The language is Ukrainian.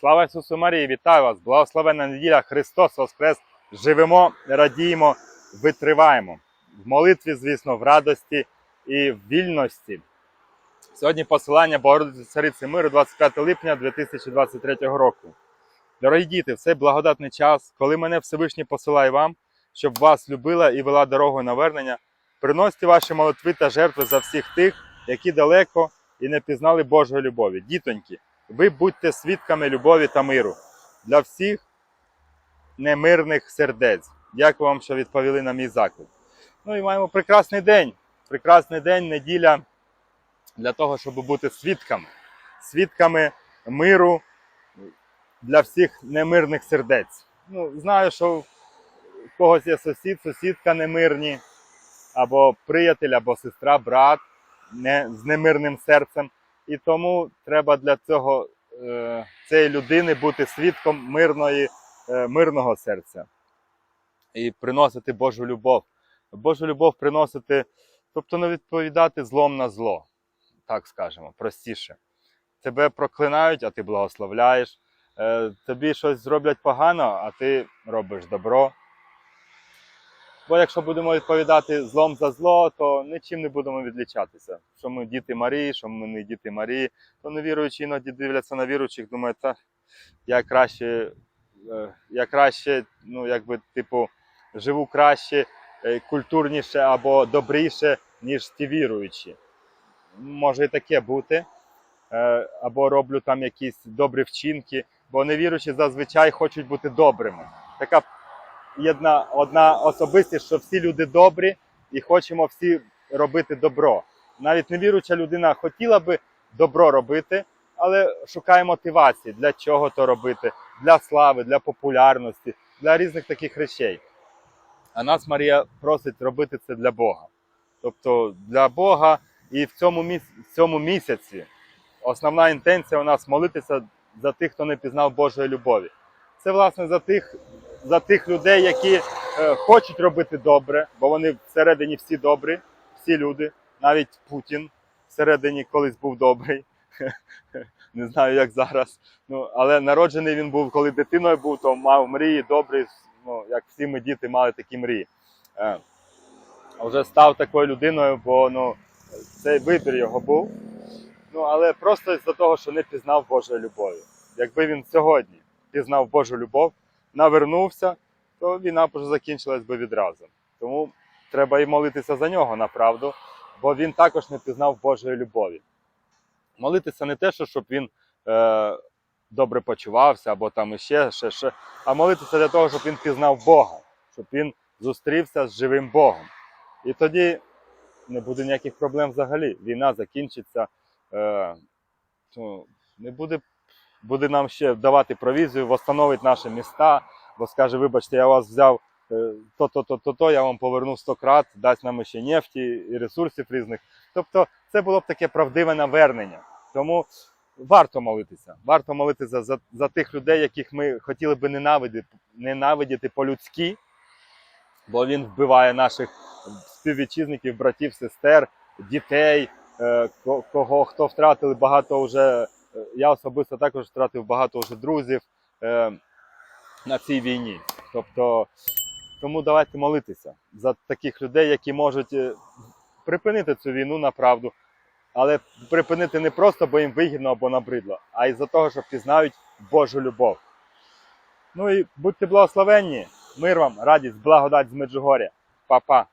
Слава Ісусу Марії! Вітаю вас! Благословенна неділя! Христос Воскрес! Живемо, радіємо, витриваємо. В молитві, звісно, в радості і в вільності. Сьогодні посилання Богородиці Цариці Миру 25 липня 2023 року. Дорогі діти, в цей благодатний час, коли мене Всевишній посилає вам, щоб вас любила і вела дорогу навернення, приносьте ваші молитви та жертви за всіх тих, які далеко і не пізнали Божої любові. Дітоньки, ви будьте свідками любові та миру для всіх немирних сердець. Дякую вам, що відповіли на мій заклик. Ну і маємо прекрасний день. Прекрасний день, неділя для того, щоб бути свідками. Свідками миру для всіх немирних сердець. Ну, знаю, що в когось є сусід, сусідка немирні, або приятель, або сестра, брат не, з немирним серцем. І тому треба для цього е, цієї людини бути свідком мирної, е, мирного серця і приносити Божу любов. Божу любов приносити, тобто не відповідати злом на зло, так скажемо, простіше. Тебе проклинають, а ти благословляєш. Е, тобі щось зроблять погано, а ти робиш добро. Бо якщо будемо відповідати злом за зло, то нічим не будемо відлічатися. Що ми діти Марії, що ми не діти Марії, то невіруючі іноді дивляться на віруючих, думають, та я краще, е, я краще, ну якби, типу, живу краще, е, культурніше або добріше, ніж ті віруючі. Може і таке бути. Е, Або роблю там якісь добрі вчинки, бо невіруючі зазвичай хочуть бути добрими. Така єдна одна особистість, що всі люди добрі і хочемо всі робити добро. Навіть невіруюча людина хотіла би добро робити, але шукає мотивації, для чого то робити, для слави, для популярності, для різних таких речей. А нас Марія просить робити це для Бога. Тобто для Бога і в цьому, міс... в цьому місяці основна інтенція у нас молитися за тих, хто не пізнав Божої любові. Це власне за тих, за тих людей, які е, хочуть робити добре, бо вони всередині всі добрі, всі люди, навіть Путін всередині колись був добрий. Не знаю, як зараз. Ну, але народжений він був, коли дитиною був, то мав мрії добрі, ну, як всі ми діти мали такі мрії. Е, вже став такою людиною, бо ну, цей вибір його був. Ну, але просто з-за того, що не пізнав Божої любові. Якби він сьогодні пізнав Божу любов, навернувся, то війна закінчилась би відразу. Тому треба і молитися за нього направду, бо він також не пізнав Божої любові. Молитися не те, що щоб він е, добре почувався або там іще, ще, ще, а молитися для того, щоб він пізнав Бога, щоб він зустрівся з живим Богом. І тоді не буде ніяких проблем взагалі. Війна закінчиться. Е, ну, не буде, буде нам ще давати провізію, восстановить наші міста, бо скаже, вибачте, я вас взяв е, то-то, то-то, то, я вам поверну 100 крат, дасть нам ще нефті і ресурсів різних. Тобто це було б таке правдиве навернення. Тому варто молитися. Варто молитися за, за тих людей, яких ми хотіли би ненавидіти, ненавидіти по-людськи, бо він вбиває наших співвітчизників, братів, сестер, дітей, е, кого хто втратили багато вже. Е, Я особисто також втратив багато вже друзів е, на цій війні. Тобто, тому давайте молитися за таких людей, які можуть е, припинити цю війну направду, але припинити не просто, бо їм вигідно або набридло, а й за того, що пізнають Божу любов. Ну і будьте благословенні, мир вам, радість, благодать з Меджугоря. Па-па!